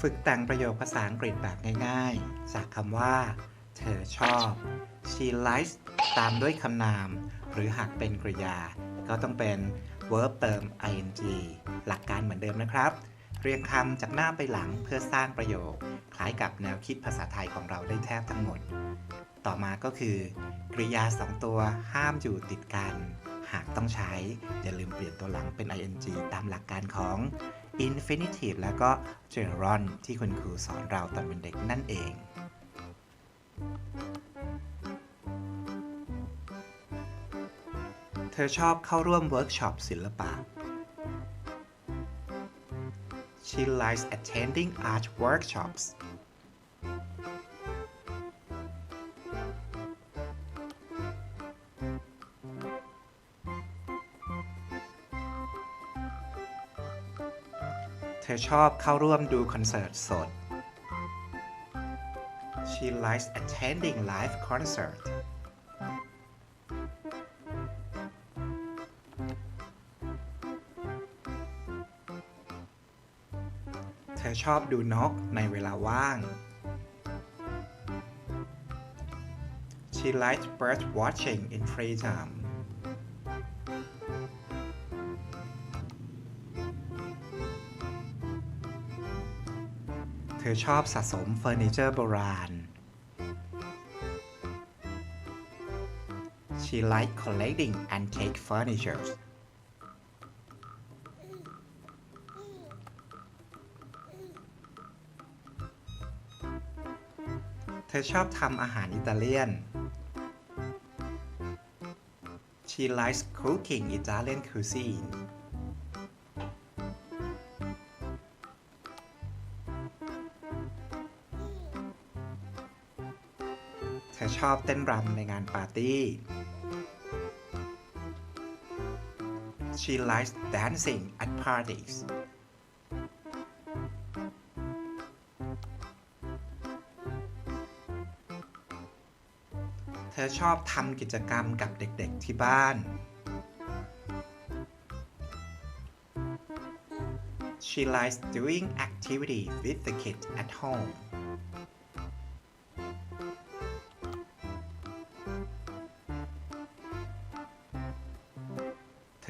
ฝึกแต่งประโยคภาษาอังกฤษแบบง่ายๆ จากคำว่า เธอชอบ she likes ตามด้วยคำนาม หรือหากเป็นกริยา ก็ต้องเป็น verb เติม ing หลักการเหมือนเดิมนะครับ เรียงคำจากหน้าไปหลังเพื่อสร้างประโยค คล้ายกับแนวคิดภาษาไทยของเราได้แทบทั้งหมด ต่อมาก็คือกริยาสองตัวห้ามอยู่ติดกัน หากต้องใช้อย่าลืมเปลี่ยนตัวหลังเป็น ing ตามหลักการของ infinitive แล้วก็ general ที่คุณครูสอนเราตอนเป็นเด็กนั่นเองเธอชอบเข้าร่วมเวิร์กช็อปศิลปะ She likes attending art workshops. " อชอบเข้าร่วมดูคอนเสิร์ตสด She likes attending live concert. เธอชอบดูนกในเวลาว่าง She likes bird watching in free time. เธอชอบสะสมเฟอร์นิเจอร์โบราณ She likes collecting antique furniture. เธอชอบทำอาหารอิตาเลียน She likes cooking Italian cuisine. ชอบเต้นรำในงานปาร์ตี้ She likes dancing at parties. เธอชอบทำกิจกรรมกับเด็กๆที่บ้าน She likes doing activity with the kids at home.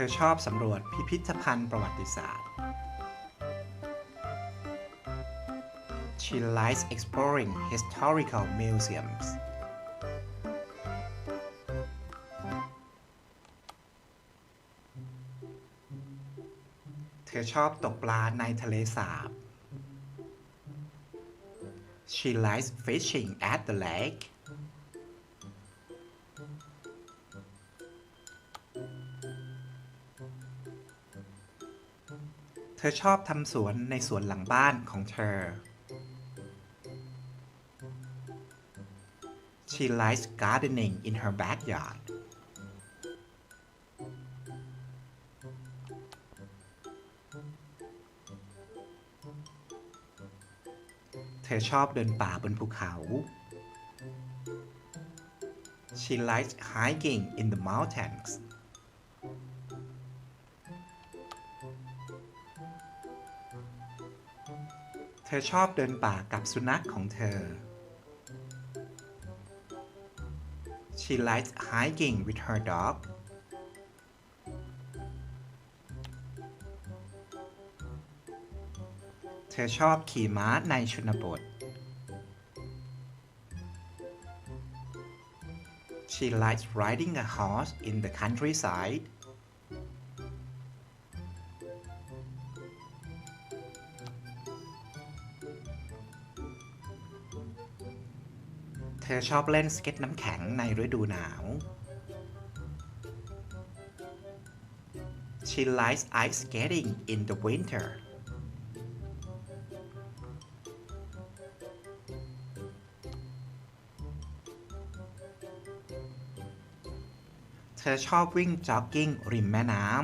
ธอชอบสำรวจพิพิธภัณฑ์ประวัติศาสตร์ She likes exploring historical museums. เธอชอบตกปลาในทะเลสาบ She likes fishing at the lake. เธอชอบทำสวนในสวนหลังบ้านของเธอ She likes gardening in her backyard. เธอชอบเดินป่าบนภูเขา She likes hiking in the mountains. เธอชอบเดินป่ากับสุนัขของเธอ She likes hiking with her dog. เธอชอบขี่ม้าในชนบท She likes riding a horse in the countryside. ธอชอบเล่นสเก็ตน้ำแข็งในฤดูหนาว She likes ice skating in the winter. เธอชอบวิ่งจ็อกกิ้งริมแม่น้ำ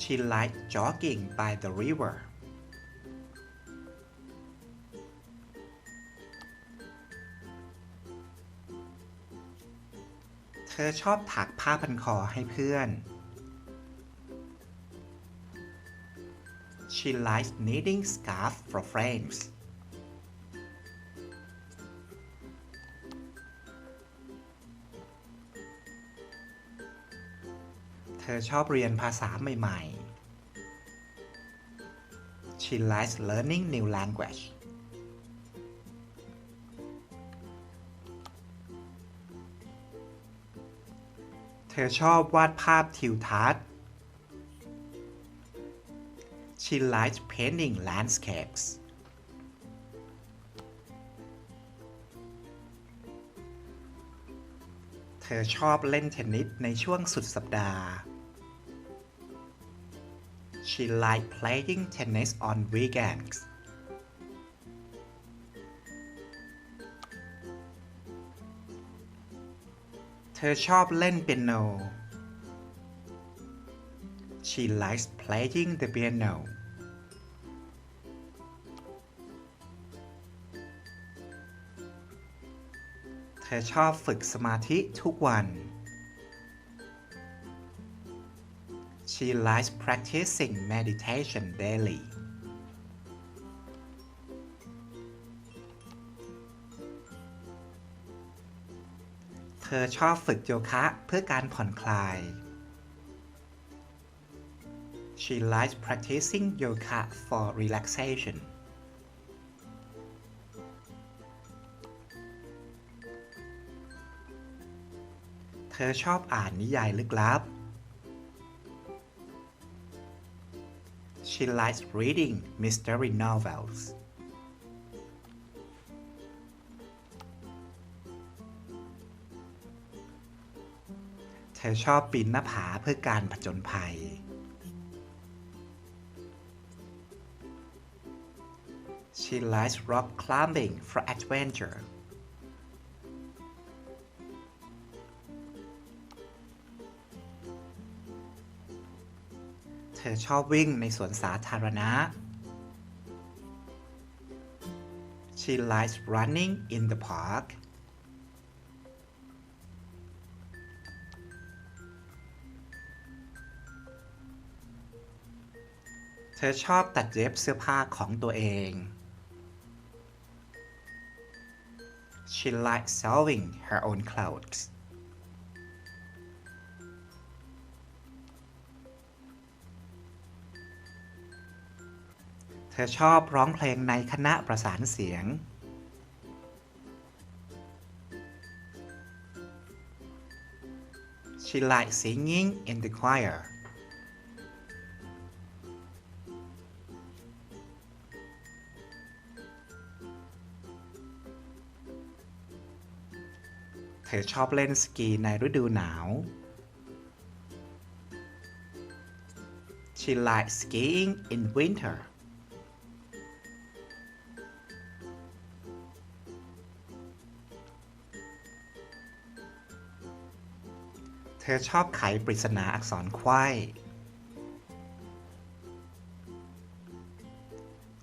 She likes jogging by the river. ธอชอบถักผ้าพันคอให้เพื่อน She likes knitting scarves for friends เธอชอบเรียนภาษาใหม่ ๆ She likes learning new language เธอชอบวาดภาพทิวทัศน์ She likes painting landscapes เธอชอบเล่นเทนนิสในช่วงสุดสัปดาห์ She likes playing tennis on weekends เธอชอบเล่นเปียโน She likes playing the piano เธอชอบฝึกสมาธิทุกวัน She likes practicing meditation daily ธอชอบฝึกโยคะเพื่อการผ่อนคลาย She likes practicing yoga for relaxation เธอชอบอ่านนิยายลึกลับ She likes reading mystery novels เธอชอบปีนหน้าผาเพื่อการผจญภัย She likes rock climbing for adventure เธอชอบวิ่งในสวนสาธารณะ She likes running in the park ธอชอบตัดเย็บเสื้อผ้าของตัวเอง She likes sewing her own clothes เธอชอบร้องเพลงในคณะประสานเสียง She likes singing in the choir เธอชอบเล่นสกีในฤดูหนาว She likes skiing in winter เธอชอบไขปริศนาอักษรไขว้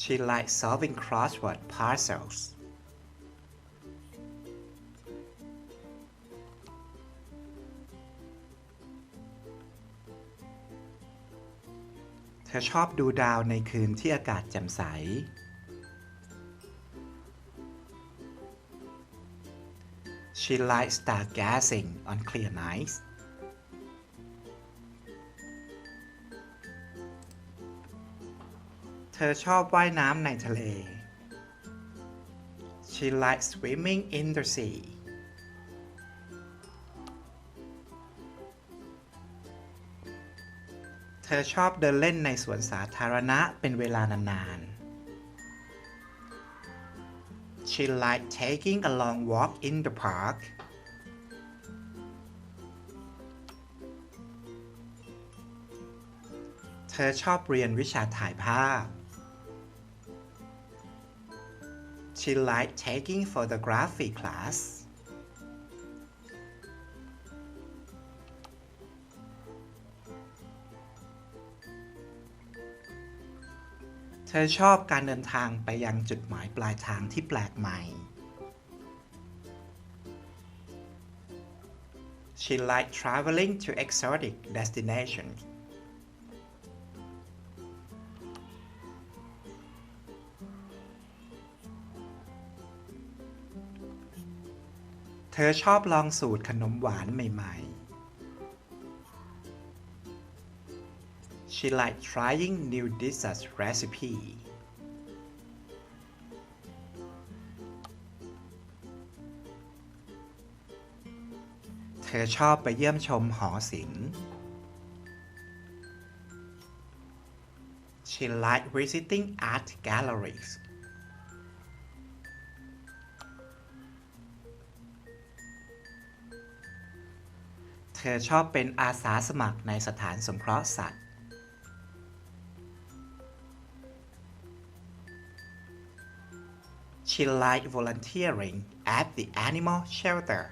She likes solving crossword puzzles ธอชอบดูดาวในคืนที่อากาศแจ่มใส She likes stargazing on clear nights เธอชอบว่ายน้ำในทะเล She likes swimming in the sea อชอบเดินเล่นในสวนสาธารณะเป็นเวลานาน ๆ She likes taking a long walk in the park เธอชอบเรียนวิชาถ่ายภาพ She likes taking photography class ธอชอบการเดินทางไปยังจุดหมายปลายทางที่แปลกใหม่ She liked traveling to exotic destinations. เธอชอบลองสูตรขนมหวานใหม่ ๆ She likes trying new dishes recipe. เธอชอบไปเยี่ยมชมหอศิลป์ She likes visiting art galleries. เธอชอบเป็นอาสาสมัครในสถานสงเคราะห์สัตว์ She likes volunteering at the animal shelter.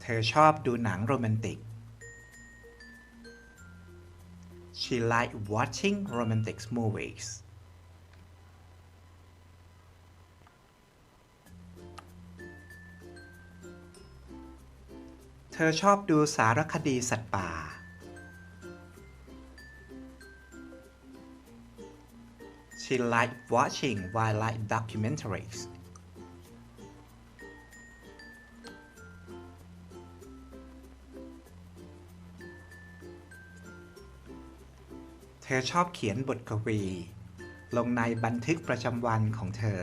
เธอชอบดูหนังโรแมนติก She likes watching romantic movies. She likes watching wildlife documentaries. เธอชอบเขียนบทกวี ลงในบันทึกประจำวันของเธอ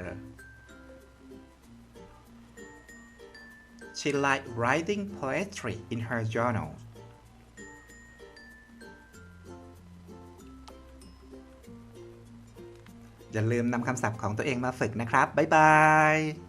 She likes writing poetry in her journal. อย่าลืมนำคำศัพท์ของตัวเองมาฝึกนะครับ บ๊ายบาย